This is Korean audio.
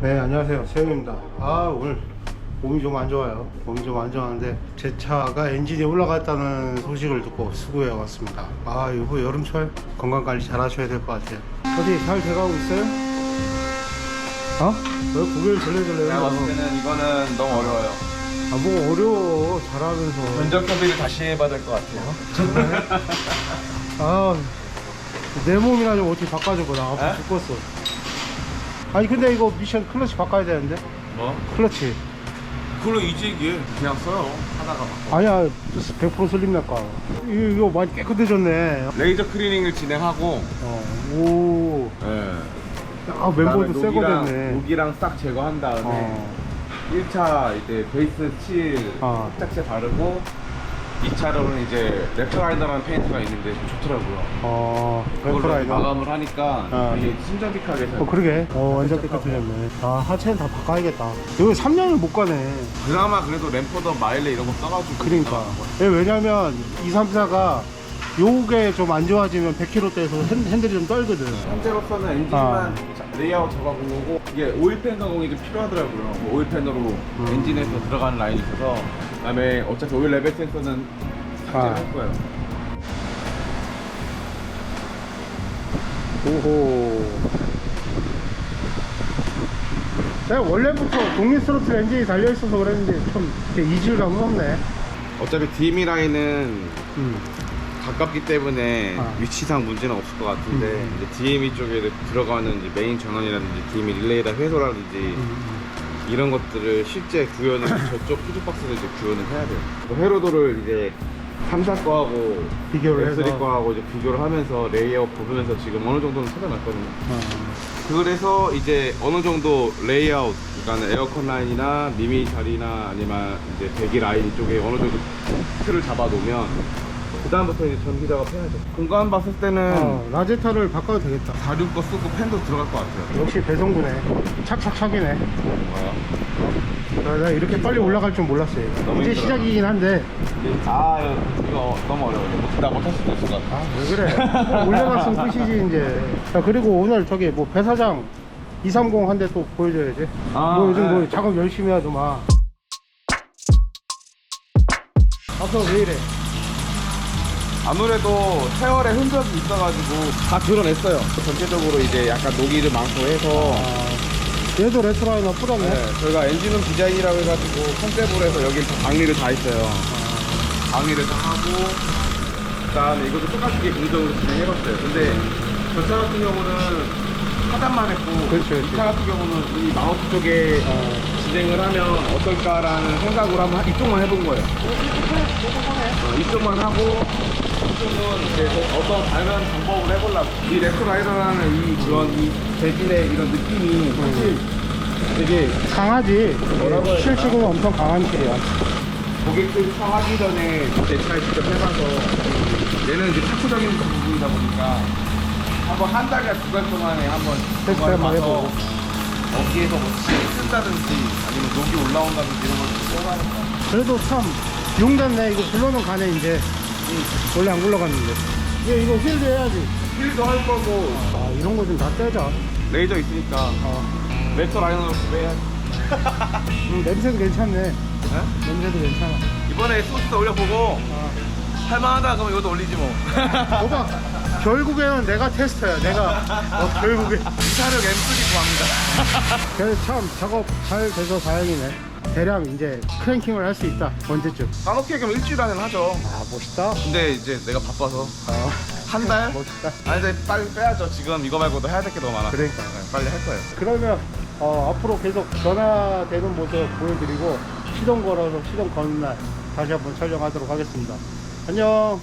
네 안녕하세요. 세영입니다. 아 오늘 몸이 좀 안 좋아요. 몸이 좀 안 좋았는데 제 차가 엔진이 올라갔다는 소식을 듣고 수구해 왔습니다. 아 이거 여름철 건강관리 잘 하셔야 될 것 같아요. 어디 잘 돼가고 있어요? 어? 왜 고개를 절레절레 내가 봤을 때는 이거는 너무 어려워요. 아뭐 어려워. 잘하면서. 면접 협의를 다시 해봐야 될 것 같아요. 아내 몸이나 좀 어떻게 바꿔줘 봐 나 아파 에? 죽겠어 아니 근데 이거 미션 클러치 바꿔야 되는데 뭐? 클러치 그걸로 이지기에 그냥 써요. 하다가 바꿔. 아니야 100% 슬림 날까 이거, 이거 많이 깨끗해졌네 레이저 클리닝을 진행하고 어, 오. 예. 아 멤버도 새거 됐네 녹이랑 싹 제거한 다음에 어. 1차 이제 베이스 칠 아. 짝제 바르고 2차로는 이제 랩터라이더라는 페인트가 있는데 좀 좋더라고요. 어 그걸로 램프라이더? 마감을 하니까 아. 되게 신전직하게 잘 어 그러게. 어 완전 깨끗해졌네. 아 하체는 다 바꿔야겠다. 여기 3년을 못 가네. 그나마 그래도 램퍼더 마일레 이런 거 써가지고 그러니까. 예, 왜냐면 2, 3, 4가 요게 좀 안 좋아지면 100km대에서 핸들이 좀 떨거든. 현재로서는 엔진만 자- 레이아웃 잡아본 거고 이게 오일팬 가공이 좀 필요하더라고요. 뭐 오일팬으로 엔진에서 들어가는 라인이 있어서 그 다음에 어차피 오일 레벨 센서는 삭제를 아. 할 거예요 오호 내가 원래부터 독립 스로틀 엔진이 달려있어서 그랬는데 좀 이렇게 이질감은 없네 어차피 DMI 라인은 음. 가깝기 때문에 아. 위치상 문제는 없을 것 같은데 음. 이제 DMI 쪽에 들어가는 이제 메인 전원이라든지 DMI 릴레이다 회소라든지 음. 이런 것들을 실제 구현을 저쪽 퓨즈박스에서 이제 구현을 해야 돼요. 그 회로도를 이제 3사 거하고 비교를 해서. S3 거하고 이제 비교를 하면서 레이아웃 보면서 지금 어느 정도는 찾아놨거든요. 어. 그래서 이제 어느 정도 레이아웃, 그러니까 에어컨 라인이나 미미 자리나 아니면 이제 배기 라인 쪽에 어느 정도 틀을 잡아놓으면 그 다음부터 이제 전기 작업해야죠. 공간 봤을 때는 어, 라제타를 바꿔도 되겠다 46 거 쓰고 팬도 들어갈 것 같아요. 역시 배송구네 착착착이네 뭐야? 나, 나 이렇게 빨리 올라갈 줄 몰랐어요 너무 이제 힘들어. 시작이긴 한데 아 이거 너무 어려워요. 나 못할 수도 있을 것 같아. 아 왜 그래 올려놨으면 끝이지 이제 자 그리고 오늘 저기 뭐 배사장 230 한 대 또 보여줘야지 아, 뭐 요즘 뭐 네. 작업 열심히 하더만 아까 왜 이래 아무래도 세월의 흔적이 있어가지고 다 드러냈어요. 전체적으로 이제 약간 녹이 좀 많고 해서 아, 얘도 레트라이너 뿌렸네 네, 저희가 엔진룸 디자인이라고 해가지고 컨셉으로 해서 여기 다 방리를 다 있어요. 방리를 다 하고 그다음에 이것도 똑같이 공정으로 진행해봤어요. 근데 저차 같은 경우는 하단만 했고 그렇죠, 그렇죠. 이차 같은 경우는 이 마우스 쪽에 어, 진행을 하면 어떨까라는 생각으로 한번 이쪽만 해본 거예요. 어, 이쪽만 하고 이쪽은 이제 뭐 어떤 다양한 방법을 해보려고. 이 레트라이더라는 이 그런 이 대진의 이런 느낌이 사실 되게 강하지. 뭐라고 해야 실시공은 엄청 강한 길이야 고객들 사하기 전에 제 차에 직접 해봐서 얘는 이제 특수적인 부분이다 보니까 한번 한 달이나 두 달 동안에 한번 테스트 정말 한번 가서 해보고. 여기에서 뭐 실이 쓴다든지 아니면 녹이 올라온다든지 이런 걸 써가는 거 그래도 참 용됐네. 이거 굴러는 가네 이제 원래 안 굴러갔는데. 얘 이거 휠도 해야지. 힐도 할 거고. 아 이런 거 좀 다 떼자. 레이저 있으니까. 어. 렉터 라이너로 구매해야지. 음, 냄새도 괜찮네. 냄새도 괜찮아. 이번에 소스 올려보고 아. 할만하다 그러면 이것도 올리지 뭐. 오빠 결국에는 내가 테스터야. 내가. 어, 결국에. 이사력 M3 구합니다. 그래도 참 작업 잘 돼서 다행이네 대량 이제 크랭킹을 할 수 있다. 언제쯤? 까놓게 얘기하면 일주일 안에는 하죠. 아 멋있다. 근데 이제 내가 바빠서. 어, 한 달? 멋있다. 아니 근데 빨리 빼야죠. 지금 이거 말고도 해야 될 게 너무 많아 그러니까. 네, 빨리 할 거예요. 그러면 어, 앞으로 계속 변화되는 모습 보여드리고 시동 걸어서 시동 거는 날 다시 한번 촬영하도록 하겠습니다. 안녕